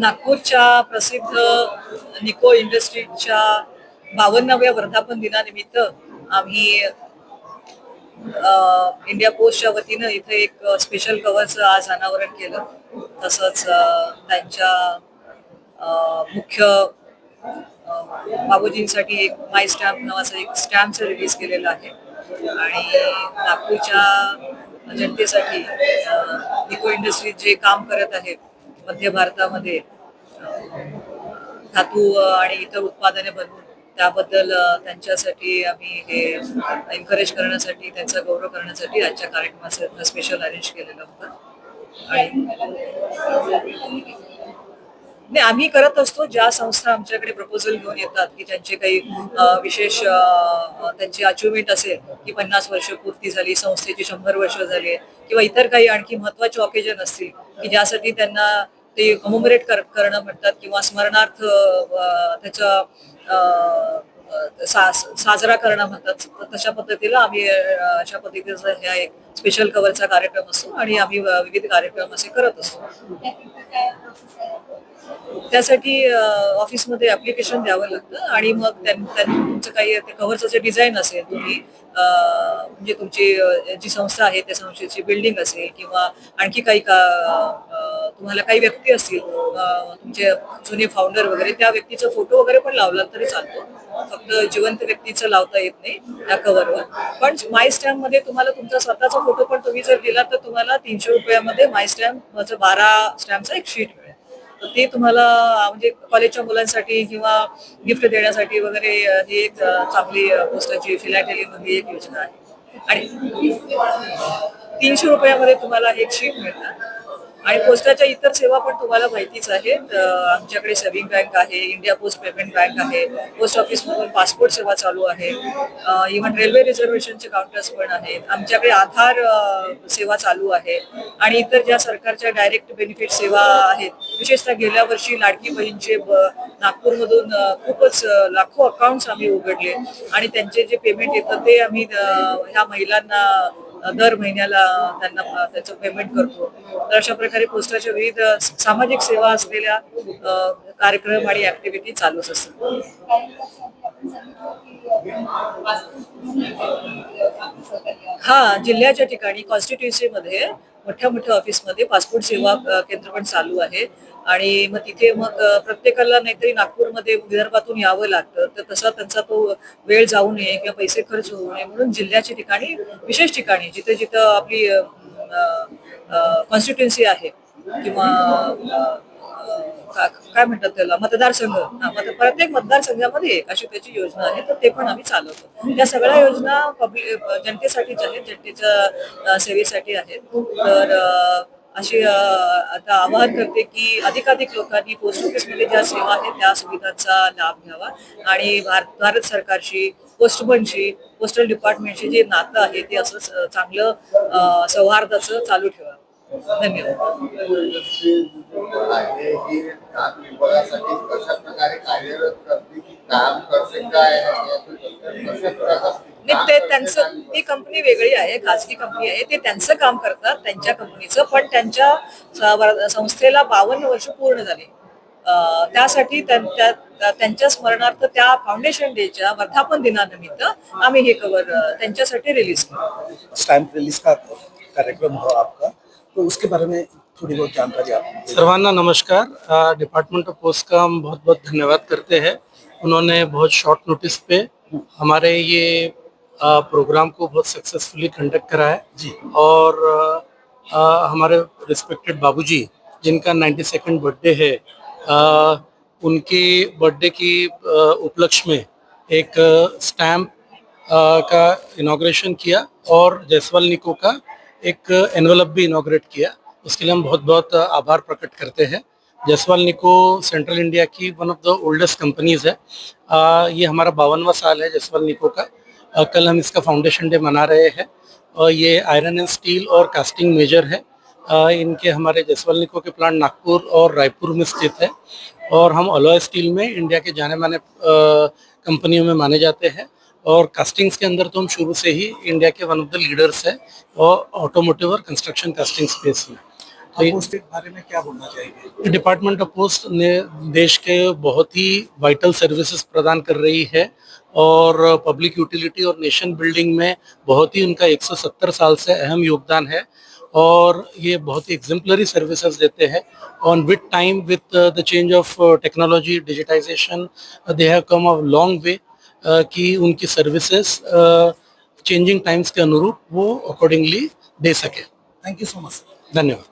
नागपूरच्या प्रसिद्ध निको इंडस्ट्रीजच्या बावन्नाव्या वर्धापन दिनानिमित्त आम्ही इंडिया पोस्टच्या वतीनं इथे एक स्पेशल कव्हरचं आज अनावरण केलं. तसंच त्यांच्या मुख्य बाबूजींसाठी एक माय स्टॅम्प नावाचं एक स्टॅम्पचं रिलीज केलेलं आहे. आणि नागपूरच्या जनतेसाठी निको इंडस्ट्रीज जे काम करत आहेत मध्य भारतामध्ये धातू आणि इतर उत्पादने बनवून त्याबद्दल त्यांच्यासाठी आम्ही हे एन्करेज करण्यासाठी त्यांचा गौरव करण्यासाठी आजच्या कार्यक्रमाचं स्पेशल अरेंज केलेलं होतं. आणि नाही आम्ही करत असतो ज्या संस्था आमच्याकडे प्रपोजल घेऊन येतात की त्यांचे काही विशेष त्यांची अचिव्हमेंट असेल की पन्नास वर्ष पूर्ती झाली संस्थेची शंभर वर्ष झाली किंवा इतर काही आणखी महत्त्वाचे ऑकेजन असतील की ज्यासाठी त्यांना ते कमोमरेट करणं म्हणतात किंवा स्मरणार्थ त्याचा सा- साजरा करणं म्हणतात. तशा पद्धतीला आम्ही अशा पद्धतीचा ह्या एक स्पेशल कव्हरचा कार्यक्रम असतो आणि आम्ही विविध कार्यक्रम असे करत असतो. त्यासाठी ऑफिसमध्ये ऍप्लिकेशन द्यावं लागतं आणि मग त्यां- तुमचं काही कव्हरचं जे डिझाईन असेल तुम्ही म्हणजे तुमची जी संस्था आहे त्या संस्थेची बिल्डिंग असेल किंवा आणखी काही का तुम्हाला काही व्यक्ती असतील तुमचे जुने फाउंडर वगैरे त्या व्यक्तीचा फोटो वगैरे पण लावला तरी चालतो. फक्त जिवंत व्यक्तीचं लावता येत नाही त्या कव्हरवर पण माय स्टॅम्पमध्ये तुम्हाला तुमचा स्वतःचा फोटो पण तुम्ही जर दिला तर तुम्हाला तीनशे रुपयामध्ये माय स्टॅम्प बारा स्टॅम्पचा एक शीट तर ते तुम्हाला म्हणजे कॉलेजच्या मुलांसाठी किंवा गिफ्ट देण्यासाठी वगैरे ही एक चांगली पोस्टाची फिलॅटेली मधली एक योजना आहे. आणि तीनशे रुपयामध्ये तुम्हाला एक शीट मिळतात आणि पोस्टाच्या इतर सेवा पण तुम्हाला माहितीच आहेत. आमच्याकडे सेव्हिंग बँक आहे इंडिया पोस्ट पेमेंट बँक आहे पोस्ट ऑफिस मधून पासपोर्ट सेवा चालू आहे. इव्हन रेल्वे रिझर्वेशनचे काउंटर्स पण आहेत. आमच्याकडे आधार सेवा चालू आहे. आणि इतर ज्या सरकारच्या डायरेक्ट बेनिफिट सेवा आहेत विशेषतः गेल्या वर्षी लाडकी बहीणचे नागपूरमधून खूपच लाखो अकाउंट्स आम्ही उघडले. आणि त्यांचे जे पेमेंट येतं ते आम्ही ह्या महिलांना दर महिन्याला त्यांना त्याचं पेमेंट करतो. तर अशा प्रकारे पोस्टाच्या विविध सामाजिक सेवा असलेल्या कार्यक्रम आणि ऍक्टिव्हिटी चालूच असतात. हा जिल्ह्याच्या ठिकाणी कॉन्स्टिट्युन्सीमध्ये मोठ्या मोठ्या ऑफिसमध्ये पासपोर्ट सेवा केंद्र पण चालू आहे. आणि मग तिथे मग प्रत्येकाला नाहीतरी नागपूरमध्ये विदर्भातून यावं लागतं. तर तसा त्यांचा तो वेळ जाऊ नये किंवा पैसे खर्च होऊ नये म्हणून जिल्ह्याच्या ठिकाणी विशेष ठिकाणी जिथे जिथं आपली कॉन्स्टिट्युन्सी आहे किंवा काय म्हणतात त्याला मतदारसंघ मत- प्रत्येक मतदारसंघामध्ये अशी त्याची योजना आहे तर ते पण आम्ही चालवतो. या सगळ्या योजना पब्लिक जनतेसाठीच आहेत जनतेच्या सेवेसाठी आहेत. तर अशी आता आवाहन करते की अधिकाधिक लोकांनी पोस्ट ऑफिसमध्ये ज्या सेवा आहेत त्या सुविधांचा लाभ घ्यावा. आणि भारत भारत सरकारशी पोस्टमनशी पोस्टल डिपार्टमेंटशी जे नातं आहे ते असं चांगलं सौहार्दाचं चालू ठेवा. धन्यवाद. नाही ते त्यांचं ती कंपनी वेगळी आहे खाजगी कंपनी आहे ते त्यांचं काम करतात त्यांच्या कंपनीचं पण त्यांच्या संस्थेला बावन्न वर्ष पूर्ण झाली. त्यासाठी त्यां- त्या- त्यांच्या स्मरणार्थ त्या फाउंडेशन डेच्या वर्धापन दिनानिमित्त आम्ही हे कवर त्यांच्यासाठी रिलीज केलं. स्टैम्प रिलीज का कार्यक्रम हो आपका? तो उसके बारे में थोड़ी बहुत जानकारी आप। सर्वांना नमस्कार. डिपार्टमेंट ऑफ पोस्ट का हम बहुत बहुत धन्यवाद करते हैं। उन्होंने बहुत शॉर्ट नोटिस पे हमारे ये प्रोग्राम को बहुत सक्सेसफुली कंडक्ट करा है जी। और अ, हमारे रिस्पेक्टेड बाबूजी जिनका 92nd बर्थडे है अ, उनके बर्थडे की उपलक्ष्य में एक स्टैम्प का इनाग्रेशन किया और जयसवाल निको का एक एनवलप भी इनाग्रेट किया। उसके लिए हम बहुत बहुत आभार प्रकट करते हैं। जयसवाल निको सेंट्रल इंडिया की one of the oldest companies है। अ, ये हमारा बावनवा साल है जयसवाल निको का। कल हम इसका फाउंडेशन डे मना रहे हैं। और ये आयरन एंड स्टील और कास्टिंग मेजर है। इनके हमारे जयसवाल निको के प्लांट नागपुर और रायपुर में स्थित है। और हम अलॉय स्टील में इंडिया के जाने माने कंपनियों में माने जाते हैं। और कास्टिंग्स के अंदर तो हम शुरू से ही इंडिया के वन ऑफ़ द लीडर्स है और ऑटोमोटिव और कंस्ट्रक्शन कास्टिंग स्पेस में। आप उसके बारे में क्या बोलना चाहिए डिपार्टमेंट ऑफ़ पोस्ट ने देश के बहुत ही वाइटल सर्विसेज़ प्रदान कर रही है। और पब्लिक यूटिलिटी और नेशन बिल्डिंग में बहुत ही उनका 170 साल से अहम योगदान है और ये बहुत ही एग्जाम्पलरी सर्विसेज़ देते हैं। On with time with the change of technology digitization they have come a long way कि उनकी सर्विसेज़ चेंजिंग टाइम्स के अनुरूप वो अकॉर्डिंगली दे सके। थैंक यू सो मच धन्यवाद।